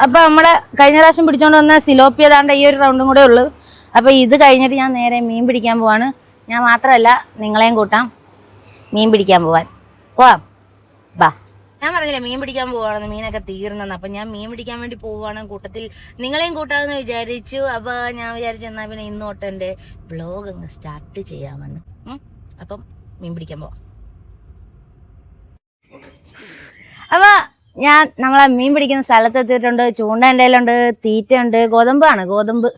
അപ്പൊ നമ്മളെ കഴിഞ്ഞ പ്രാവശ്യം പിടിച്ചോണ്ട് വന്ന സിലോപ്പി ഏതാണ്ട് ഈ ഒരു റൗണ്ടും കൂടെ ഉള്ളു. അപ്പൊ ഇത് കഴിഞ്ഞിട്ട് ഞാൻ നേരെ മീൻ പിടിക്കാൻ പോവാണ്. ഞാൻ മാത്രമല്ല നിങ്ങളെയും കൂട്ടാം മീൻ പിടിക്കാൻ പോവാൻ. പോവാം. ബാ. ഞാൻ പറഞ്ഞില്ലേ മീൻ പിടിക്കാൻ പോവാണെന്ന് മീനൊക്കെ തീർന്നെന്ന്. അപ്പൊ ഞാൻ മീൻ പിടിക്കാൻ വേണ്ടി പോവാണ് കൂട്ടത്തിൽ. നിങ്ങളെയും കൂട്ടാമെന്ന് വിചാരിച്ചു. അപ്പൊ ഞാൻ വിചാരിച്ചു എന്നാ പിന്നെ ഇന്ന് തൊട്ട് എന്റെ ബ്ലോഗ് അങ്ങ് സ്റ്റാർട്ട് ചെയ്യാമെന്ന്. അപ്പം മീൻ പിടിക്കാൻ പോവാം. അപ്പൊ ഞാൻ നമ്മളെ മീൻ പിടിക്കുന്ന സ്ഥലത്ത് എത്തിയിട്ടുണ്ട് ചൂണ്ട എന്റെ കയ്യിലുണ്ട് തീറ്റയുണ്ട് ഗോതമ്പാണ് ഗോതമ്പ്.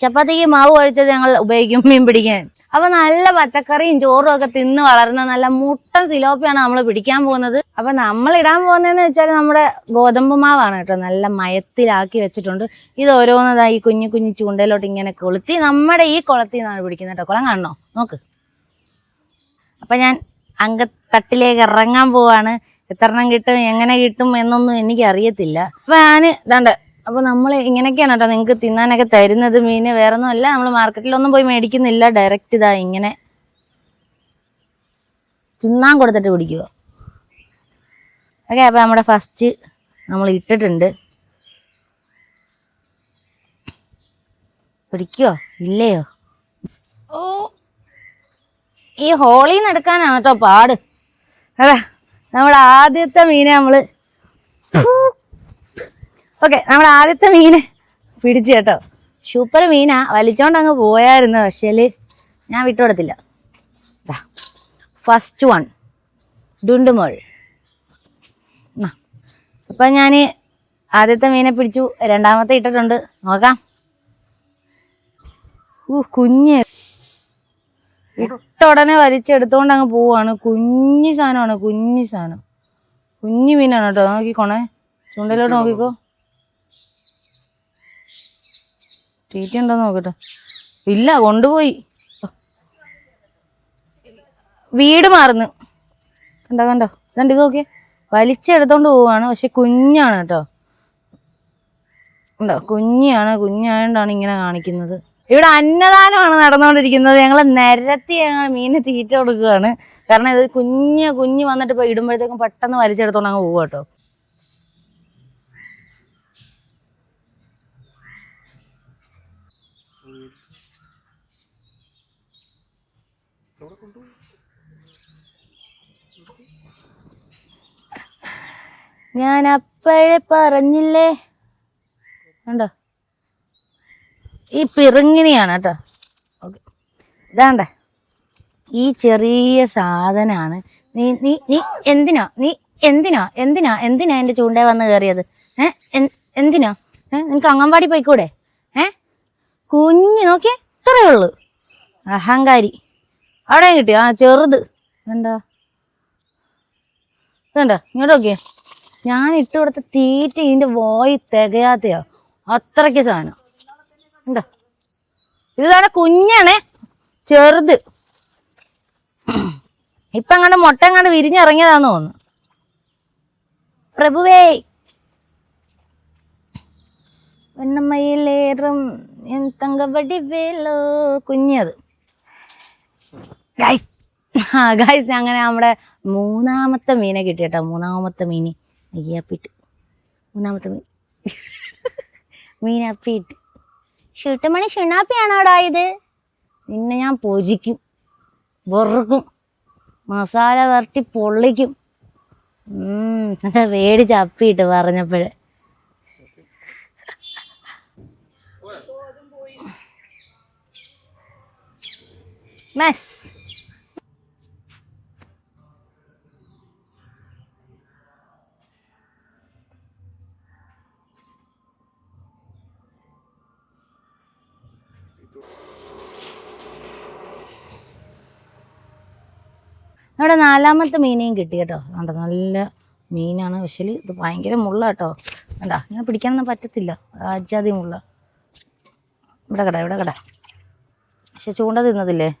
ചപ്പാത്തിക്ക് മാവ് കഴിച്ചത് ഞങ്ങൾ ഉപയോഗിക്കും മീൻ പിടിക്കാൻ. അപ്പൊ നല്ല പച്ചക്കറിയും ചോറും ഒക്കെ തിന്ന് വളർന്ന നല്ല മുട്ടൻ സിലോപ്പിയാണ് നമ്മൾ പിടിക്കാൻ പോകുന്നത്. അപ്പൊ നമ്മൾ ഇടാൻ പോകുന്നതെന്ന് വെച്ചാൽ നമ്മുടെ ഗോതമ്പ് മാവാണ് കേട്ടോ നല്ല മയത്തിലാക്കി വെച്ചിട്ടുണ്ട്. ഇത് ഓരോന്നതായി കുഞ്ഞു കുഞ്ഞു ചൂണ്ടയിലോട്ട് ഇങ്ങനെ കൊളുത്തി നമ്മുടെ ഈ കുളത്തിൽ നിന്നാണ് പിടിക്കുന്നത് കേട്ടോ. കുളം കാണണോ? നോക്ക്. അപ്പൊ ഞാൻ അങ്കത്തട്ടിലേക്ക് ഇറങ്ങാൻ പോവാണ്. എത്രണ്ണം കിട്ടും എങ്ങനെ കിട്ടും എന്നൊന്നും എനിക്ക് അറിയത്തില്ല അപ്പൊ ഞാൻ ഇതാണ്ട് അപ്പൊ നമ്മൾ ഇങ്ങനെയൊക്കെയാണ് കേട്ടോ നിങ്ങൾക്ക് തിന്നാനൊക്കെ തരുന്നത് മീന്. വേറെ ഒന്നും അല്ല നമ്മൾ മാർക്കറ്റിലൊന്നും പോയി മേടിക്കുന്നില്ല. ഡയറക്റ്റ് ഇതാ ഇങ്ങനെ തിന്നാൻ കൊടുത്തിട്ട് പിടിക്കുക ഓക്കെ അപ്പൊ നമ്മുടെ ഫസ്റ്റ് നമ്മൾ ഇട്ടിട്ടുണ്ട്. പിടിക്കോ ഇല്ലയോ? ഓ ഈ ഹോളിൽ നിന്ന് എടുക്കാനാണ് കേട്ടോ പാട്. അതെ. നമ്മുടെ ആദ്യത്തെ മീനെ നമ്മൾ ഓക്കെ നമ്മുടെ ആദ്യത്തെ മീന് പിടിച്ചു കേട്ടോ. സൂപ്പർ മീനാ. വലിച്ചോണ്ട് അങ്ങ് പോയായിരുന്നു പക്ഷേൽ ഞാൻ വിട്ടുകൊടുത്തില്ല ഫസ്റ്റ് വൺ ഡുണ്ടുമോൾ അപ്പം ഞാൻ ആദ്യത്തെ മീനെ പിടിച്ചു രണ്ടാമത്തെ ഇട്ടിട്ടുണ്ട്. നോക്കാം. ഊ കുഞ്ഞ്. ഉടനെ വലിച്ചെടുത്തോണ്ട് അങ്ങ് പോവാണ്. കുഞ്ഞു സാധനമാണ് കുഞ്ഞു സാധനം. കുഞ്ഞു മീനാണ് കേട്ടോ. നോക്കിക്കോണേ ചൂണ്ടയിലോട്ട് നോക്കിക്കോ. തീറ്റ ഉണ്ടോ നോക്കട്ടെ. ഇല്ല കൊണ്ടുപോയി. വീട് മാറുന്നു. കണ്ടോ കണ്ടോ. ഇതുണ്ട് ഇത് നോക്കിയേ. വലിച്ചെടുത്തോണ്ട് പോവാണ്. പക്ഷെ കുഞ്ഞാണ് കേട്ടോ. ഉണ്ടോ? കുഞ്ഞാണ് കുഞ്ഞായോണ്ടാണ് ഇങ്ങനെ കാണിക്കുന്നത്. ഇവിടെ അന്നദാനമാണ് നടന്നുകൊണ്ടിരിക്കുന്നത്. ഞങ്ങൾ നിരത്തി ഞങ്ങൾ മീനെ തീറ്റ കൊടുക്കുകയാണ്. കാരണം ഇത് കുഞ്ഞ് കുഞ്ഞ് വന്നിട്ട് ഇപ്പൊ ഇടുമ്പോഴത്തേക്കും പെട്ടെന്ന് വലിച്ചെടുത്തോണ്ട് അങ്ങ് പോവുക കേട്ടോ. ഞാൻ അപ്പോഴേ പറഞ്ഞില്ലേ? കണ്ടോ? ഈ പിറങ്ങിനിയാണ് കേട്ടോ. ഓക്കെ. ഇതാണ്ടേ. ഈ ചെറിയ സാധനമാണ് നീ നീ നീ എന്തിനാ? നീ എന്തിനാ? എന്തിനാ? എന്തിനാ എന്റെ ചൂണ്ടേ വന്ന് കയറിയത്? ഏ? എന്തിനാ? ഏ? നിനക്ക് അംഗൻവാടി പോയിക്കൂടെ? ഏ? കുഞ്ഞ് നോക്കിയേ ഇത്രയേ ഉള്ളൂ. അഹങ്കാരി. അവിടെ കിട്ടിയോ ആ ചെറുത്. എന്താ ഇതുണ്ടോ ഇങ്ങോട്ട് നോക്കിയേ. ഞാൻ ഇട്ട് കൊടുത്ത തീറ്റ ഇതിന്റെ വോയി തികയാത്തയോ അത്രയ്ക്ക് സാധനം. ഉണ്ടോ ഇതാണ് കുഞ്ഞാണ്. ചെറുത്. ഇപ്പൊ അങ്ങോട്ട് മുട്ട അങ്ങോട്ട് വിരിഞ്ഞിറങ്ങിയതാന്ന് തോന്നുന്നു. പ്രഭുവേ. വെണ്ണമയിലേറും എൻ തങ്കവടി വേലോ കുഞ്ഞത്. ഗൈസ് ആ ഗൈസ് അങ്ങനെ നമ്മുടെ മൂന്നാമത്തെ മീനെ കിട്ടി കേട്ടോ മൂന്നാമത്തെ മീന്. അയ്യാപ്പിട്ട്. മൂന്നാമത്തെ മീൻ. മീനപ്പിട്ട്. ഷുട്ടുമണി ഷുണാപ്പിയാണോടാ ഇത്? നിന്നെ ഞാൻ പൊജിക്കും വെറുക്കും മസാല വരട്ടി പൊള്ളിക്കും. വേടി ചപ്പിയിട്ട് പറഞ്ഞപ്പോഴേ. മെസ്. നമ്മുടെ നാലാമത്തെ മീനെയും കിട്ടി കേട്ടോ. കണ്ടോ നല്ല മീനാണ്. പക്ഷേ ഇത് ഭയങ്കര മുള്ള കേട്ടോ. കണ്ടാ ഇങ്ങനെ പിടിക്കാനൊന്നും പറ്റത്തില്ല. അജാതി മുള്ള. ഇവിടെ കട ഇവിടെ കട. പക്ഷെ ചൂണ്ട തിന്നതില്ലേ?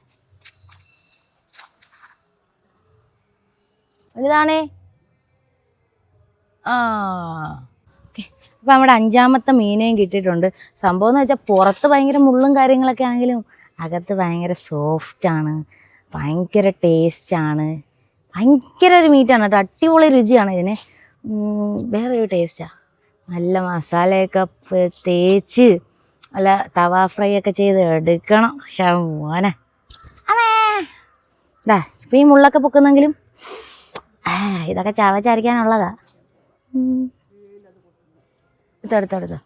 വലുതാണേ ആ. അപ്പം നമ്മുടെ അഞ്ചാമത്തെ മീനെയും കിട്ടിയിട്ടുണ്ട്. സംഭവം എന്ന് വെച്ചാൽ പുറത്ത് ഭയങ്കര മുള്ളും കാര്യങ്ങളൊക്കെ ആണെങ്കിലും അകത്ത് ഭയങ്കര സോഫ്റ്റാണ് ഭയങ്കര ടേസ്റ്റാണ് ഭയങ്കര ഒരു മീറ്റാണ് കേട്ടോ. അടിപൊളി രുചിയാണ് ഇതിന്. വേറെ ഒരു ടേസ്റ്റാണ് നല്ല മസാലയൊക്കെ തേച്ച് നല്ല തവ ഫ്രൈ ഒക്കെ ചെയ്ത് എടുക്കണം. പക്ഷെ മോനെ. അമേ ഇതാ ഇപ്പം ഈ മുള്ളൊക്കെ പൊക്കുന്നെങ്കിലും ഇതൊക്കെ ചവച്ചരയ്ക്കാനുള്ളതാ. എടുത്തോ എടുത്തോ എടുത്തോ.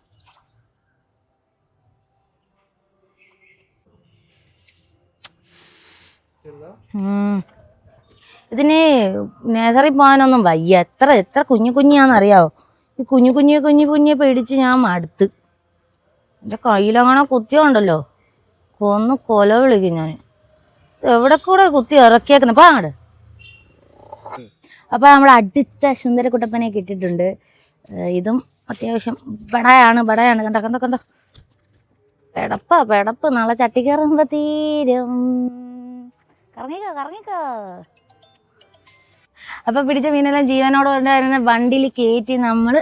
ഇതിന് നേസറി പോകാനൊന്നും വയ്യ. എത്ര എത്ര കുഞ്ഞു കുഞ്ഞാണെന്നറിയാവോ? ഈ കുഞ്ഞു കുഞ്ഞു കുഞ്ഞു കുഞ്ഞെ പേടിച്ച് ഞാൻ മടുത്ത്. എന്റെ കയ്യിലങ്ങനെ കുത്തിയുണ്ടല്ലോ. കൊന്ന് കൊല വിളിക്കും ഞാൻ. എവിടെ കൂടെ കുത്തി ഇറക്കിയേക്കുന്നു? അപ്പം അങ്ങോട്ട് അപ്പം നമ്മുടെ അടുത്ത സുന്ദരക്കുട്ടപ്പനെ കിട്ടിയിട്ടുണ്ട്. ഇതും അത്യാവശ്യം ബടയാണ് ബടയാണ്. കണ്ടോ കണ്ടോ കണ്ടോ? പെടപ്പാ പെടപ്പ്. നാളെ ചട്ടി കയറുമ്പോ തീരും. കറങ്ങിക്കോ കറങ്ങിക്കോ. അപ്പൊ പിടിച്ച മീനെല്ലാം ജീവനോടെ ഉണ്ടായിരുന്ന വണ്ടിയിൽ കയറ്റി നമ്മൾ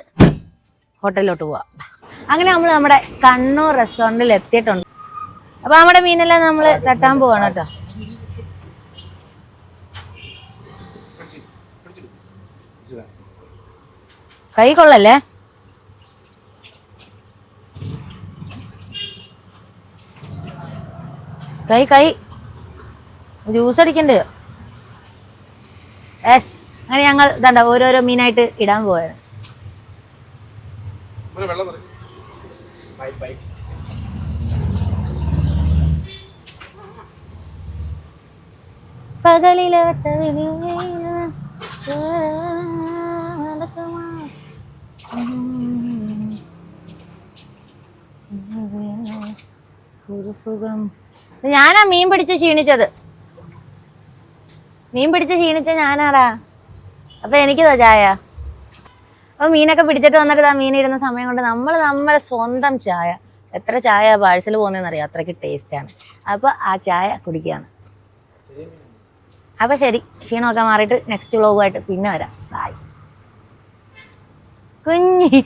ഹോട്ടലിലോട്ട് പോവാം. അങ്ങനെ നമ്മൾ നമ്മുടെ കണ്ണൂർ റെസ്റ്റോറന്റിൽ എത്തിയിട്ടുണ്ട്. അപ്പൊ നമ്മുടെ മീനെല്ലാം നമ്മൾ തട്ടാൻ പോവാണ് കേട്ടോ. കൈ കൊള്ളല്ലേ? കൈ കൈ. ജ്യൂസ് അടിക്കണ്ടേ യെസ് അങ്ങനെ ഞങ്ങൾ ഇതാണ്ട ഓരോരോ മീനായിട്ട് ഇടാൻ പോയത് പകലിലെ ഒരു സുഖം ഞാനാ മീൻ പിടിച്ച് ക്ഷീണിച്ചത് മീൻ പിടിച്ച് ക്ഷീണിച്ച ഞാനാടാ. അപ്പൊ എനിക്കിതാ ചായ? അപ്പൊ മീനൊക്കെ പിടിച്ചിട്ട് വന്നിട്ട് ആ മീൻ ഇടുന്ന സമയം കൊണ്ട് നമ്മൾ നമ്മുടെ സ്വന്തം ചായ. എത്ര ചായ പാഴ്സൽ പോകുന്നതെന്ന് അറിയാം അത്രയ്ക്ക് ടേസ്റ്റാണ്. അപ്പൊ ആ ചായ കുടിക്കുകയാണ്. അപ്പൊ ശരി ക്ഷീണമൊക്കെ മാറിയിട്ട് നെക്സ്റ്റ് വ്ളോഗുമായിട്ട് പിന്നെ വരാം. ബായ് കുഞ്ഞി.